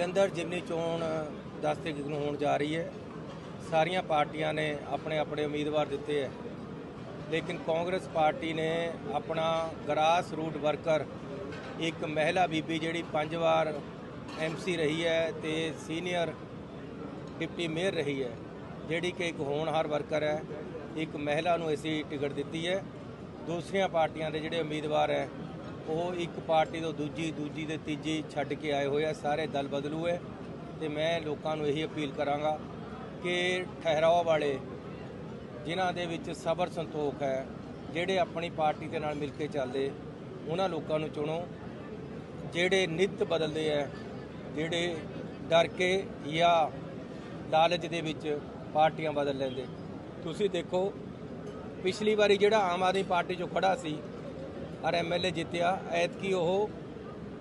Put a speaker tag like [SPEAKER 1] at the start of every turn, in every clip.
[SPEAKER 1] ਜਲੰਧਰ ਜਿਮਨੀ ਚੋਣ 10 ਤਰੀਕ ਨੂੰ ਹੋਣ ਜਾ ਰਹੀ ਹੈ, ਸਾਰੀਆਂ ਪਾਰਟੀਆਂ ਨੇ ਆਪਣੇ ਆਪਣੇ ਉਮੀਦਵਾਰ ਦਿੱਤੇ ਹੈ। ਲੇਕਿਨ ਕਾਂਗਰਸ ਪਾਰਟੀ ਨੇ ਆਪਣਾ ਗਰਾਸ ਰੂਟ ਵਰਕਰ, ਇੱਕ ਮਹਿਲਾ ਬੀਬੀ ਜਿਹੜੀ ਪੰਜ ਵਾਰ ਐਮਸੀ ਰਹੀ ਹੈ ਤੇ ਸੀਨੀਅਰ ਡਿਪਟੀ ਮੇਅਰ ਰਹੀ ਹੈ, ਜਿਹੜੀ ਕਿ ਇੱਕ ਹੋਣਹਾਰ ਵਰਕਰ ਹੈ, ਇੱਕ ਮਹਿਲਾ ਨੂੰ ਅਸੀਂ ਟਿਕਟ ਦਿੱਤੀ ਹੈ। ਦੂਸਰੀਆਂ ਪਾਰਟੀਆਂ ਦੇ ਜਿਹੜੇ ਉਮੀਦਵਾਰ ਹੈ ਉਹ ਇੱਕ ਪਾਰਟੀ ਤੋਂ ਦੂਜੀ ਦੂਜੀ ਤੇ ਤੀਜੀ ਛੱਡ ਕੇ ਆਏ ਹੋਏ ਆ, ਸਾਰੇ ਦਲ ਬਦਲੂ ਹੈ ਤੇ ਮੈਂ ਲੋਕਾਂ ਨੂੰ ਇਹੀ ਅਪੀਲ ਕਰਾਂਗਾ ਕਿ ਠਹਿਰਾਓ ਵਾਲੇ, ਜਿਨ੍ਹਾਂ ਦੇ ਵਿੱਚ ਸਬਰ ਸੰਤੋਖ ਹੈ, ਜਿਹੜੇ ਆਪਣੀ ਪਾਰਟੀ ਦੇ ਨਾਲ ਮਿਲ ਕੇ ਚੱਲਦੇ, ਉਹਨਾਂ ਲੋਕਾਂ ਨੂੰ ਚੁਣੋ। ਜਿਹੜੇ ਨਿਤ ਬਦਲਦੇ ਹੈ ਜਿਹੜੇ ਡਰ ਕੇ ਜਾਂ ਲਾਲਚ ਦੇ ਵਿੱਚ ਪਾਰਟੀਆਂ ਬਦਲ ਲੈਂਦੇ। ਤੁਸੀਂ ਦੇਖੋ, ਪਿਛਲੀ ਵਾਰੀ ਜਿਹੜਾ ਆਮ ਆਦਮੀ ਪਾਰਟੀ ਚੋਂ ਖੜਾ ਸੀ ਔਰ ਐਮਐਲਏ ਜਿੱਤਿਆ, ਐਤਕੀ ਉਹ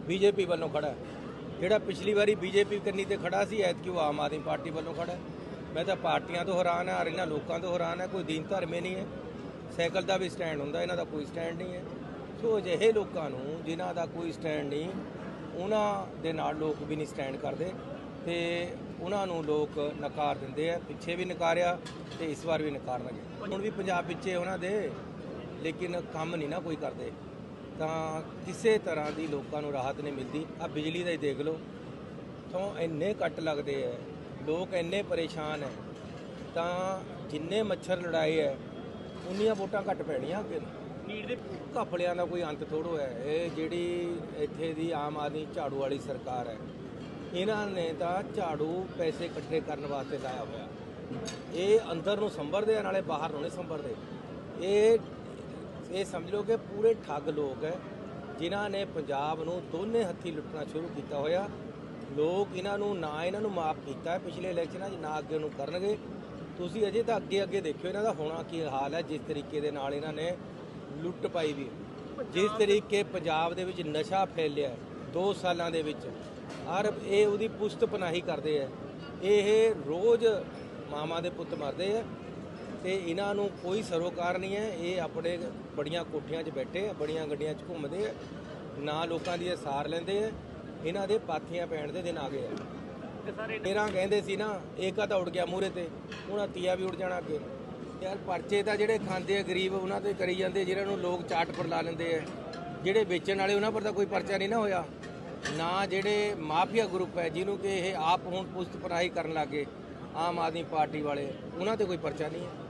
[SPEAKER 1] ਬੀਜੇਪੀ ਵੱਲੋਂ ਖੜਾ ਜਿਹੜਾ ਪਿਛਲੀ ਵਾਰੀ ਬੀਜੇਪੀ ਕੰਨੀ ਤੇ ਖੜਾ ਸੀ, ਐਤਕੀ ਉਹ ਆਮ ਆਦਮੀ ਪਾਰਟੀ ਵੱਲੋਂ ਖੜਾ ਮੈਂ ਤਾਂ ਪਾਰਟੀਆਂ ਤੋਂ ਹੈਰਾਨ ਹਾਂ, ਔਰ ਇਹਨਾਂ ਲੋਕਾਂ ਤੋਂ ਹੈਰਾਨ ਹੈ, ਕੋਈ ਦੀਨ ਧਰਮੇ ਨਹੀਂ ਹੈ। ਸਾਈਕਲ ਦਾ ਵੀ ਸਟੈਂਡ ਹੁੰਦਾ, ਇਹਨਾਂ ਦਾ ਕੋਈ ਸਟੈਂਡ ਨਹੀਂ ਹੈ। ਸੋ ਅਜਿਹੇ ਲੋਕਾਂ ਨੂੰ, ਜਿਨ੍ਹਾਂ ਦਾ ਕੋਈ ਸਟੈਂਡ ਨਹੀਂ, ਉਹਨਾਂ ਦੇ ਨਾਲ ਲੋਕ ਵੀ ਨਹੀਂ ਸਟੈਂਡ ਕਰਦੇ ਤੇ ਉਹਨਾਂ ਨੂੰ ਲੋਕ ਨਕਾਰ ਦਿੰਦੇ ਆ। ਪਿੱਛੇ ਵੀ ਨਕਾਰਿਆ ਤੇ ਇਸ ਵਾਰ ਵੀ ਨਕਾਰਨਗੇ ਹੁਣ ਵੀ ਪੰਜਾਬ ਪਿੱਛੇ ਉਹਨਾਂ ਦੇ, ਲੇਕਿਨ ਕੰਮ ਨਹੀਂ ਨਾ ਕੋਈ ਕਰਦੇ। ਤਾਂ ਕਿਸੇ ਤਰ੍ਹਾਂ ਦੀ ਲੋਕਾਂ ਨੂੰ ਰਾਹਤ ਨਹੀਂ ਮਿਲਦੀ। ਆ ਬਿਜਲੀ ਦਾ ਹੀ ਦੇਖ ਲਓ। ਤੋਂ ਇੰਨੇ ਕੱਟ ਲੱਗਦੇ ਐ ਲੋਕ ਇੰਨੇ ਪਰੇਸ਼ਾਨ ਐ ਤਾਂ ਜਿੰਨੇ ਮੱਛਰ ਲੜਾਏ ਐ ਉਨੀਆਂ ਵੋਟਾਂ ਘੱਟ ਪੈਣੀਆਂ ਅੱਗੇ ਨੀਡ ਦੇ ਘਪਲਿਆਂ ਦਾ ਕੋਈ ਅੰਤ ਥੋੜੋ ਹੈ ਇਹ ਜਿਹੜੀ ਇੱਥੇ ਦੀ ਆਮ ਆਦਮੀ ਝਾੜੂ ਵਾਲੀ ਸਰਕਾਰ ਹੈ ਇਹਨਾਂ ਨੇ ਤਾਂ ਝਾੜੂ ਪੈਸੇ ਇਕੱਠੇ ਕਰਨ ਵਾਸਤੇ ਲਾਇਆ ਹੋਇਆ। ਇਹ ਅੰਦਰ ਨੂੰ ਸੰਭਰਦੇ ਆ ਨਾਲੇ ਬਾਹਰ ਨੂੰ ਨਹੀਂ ਸੰਭਰਦੇ। ਇਹ ਇਹ ਸਮਝ ਲਓ ਕਿ ਪੂਰੇ ਠੱਗ ਲੋਕ ਹੈ, ਜਿਨ੍ਹਾਂ ਨੇ ਪੰਜਾਬ ਨੂੰ ਦੋਨੇ ਹੱਥੀ ਲੁੱਟਣਾ ਸ਼ੁਰੂ ਕੀਤਾ ਹੋਇਆ। ਲੋਕ ਇਹਨਾਂ ਨੂੰ ਨਾ ਇਹਨਾਂ ਨੂੰ ਮਾਫ ਕੀਤਾ ਹੈ, ਪਿਛਲੇ ਇਲੈਕਸ਼ਨਾਂ 'ਚ ਨਾ ਅੱਗੇ ਨੂੰ ਕਰਨਗੇ। ਤੁਸੀਂ ਅਜੇ ਤਾਂ ਅੱਗੇ ਅੱਗੇ ਦੇਖਿਓ ਇਹਨਾਂ ਦਾ ਹੋਣਾ ਕੀ ਹਾਲ ਹੈ, ਜਿਸ ਤਰੀਕੇ ਦੇ ਨਾਲ ਇਹਨਾਂ ਨੇ ਲੁੱਟ ਪਾਈ ਵੀ। ਜਿਸ ਤਰੀਕੇ ਪੰਜਾਬ ਦੇ ਵਿੱਚ ਨਸ਼ਾ ਫੈਲਿਆ 2 ਸਾਲਾਂ ਦੇ ਵਿੱਚ ਔਰ ਇਹ ਉਹਦੀ ਪੁਸ਼ਤ ਪਨਾਹੀ ਕਰਦੇ ਆ। ਇਹ ਰੋਜ਼ ਮਾਮਾ ਦੇ ਪੁੱਤ ਮਰਦੇ ਆ। ਤੇ ਇਹਨਾਂ ਨੂੰ ਕੋਈ ਸਰੋਕਾਰ ਨਹੀਂ ਹੈ ਇਹ ਆਪਣੇ ਬੜੀਆਂ ਕੋਠੀਆਂ 'ਚ ਬੈਠੇ ਆ ਬੜੀਆਂ ਗੱਡੀਆਂ 'ਚ ਘੁੰਮਦੇ ਆ ਨਾ ਲੋਕਾਂ ਦੀ ਇਹ ਸਾਰ ਲੈਂਦੇ ਆ ਇਹਨਾਂ ਦੇ ਪਾਥੀਆਂ ਪੈਣ ਦੇ ਦਿਨ ਆ ਗਏ ਆ। ਤੇਰਾਂ ਕਹਿੰਦੇ ਸੀ ਨਾ ਏਕਾ ਤਾਂ ਉੱਡ ਗਿਆ ਮੂਰੇ ਤੇ ਹੁਣ ਤੀਆ ਵੀ ਉੱਡ ਜਾਣਾ ਅੱਗੇ। ਯਾਰ ਪਰਚੇ ਤਾਂ ਜਿਹੜੇ ਖਾਂਦੇ ਆ ਗਰੀਬ ਉਹਨਾਂ ਤੇ ਕਰੀ ਜਾਂਦੇ ਜਿਹਨਾਂ ਨੂੰ ਲੋਕ ਚਾਟ ਪਰ ਲਾ ਲੈਂਦੇ ਆ। ਜਿਹੜੇ ਵੇਚਣ ਵਾਲੇ ਉਹਨਾਂ ਪਰ ਤਾਂ ਕੋਈ ਪਰਚਾ ਨਹੀਂ ਨਾ ਹੋਇਆ। ਨਾ ਜਿਹੜੇ ਮਾਫੀਆ ਗਰੁੱਪ ਹੈ ਜਿਹਨੂੰ ਕਿ ਇਹ ਆਪ ਹੁਣ ਪੁਸਤ ਪਰਾਹੀ ਕਰਨ ਲੱਗੇ ਆਮ ਆਦਮੀ ਪਾਰਟੀ ਵਾਲੇ ਉਹਨਾਂ ਤੇ ਕੋਈ ਪਰਚਾ ਨਹੀਂ ਹੈ।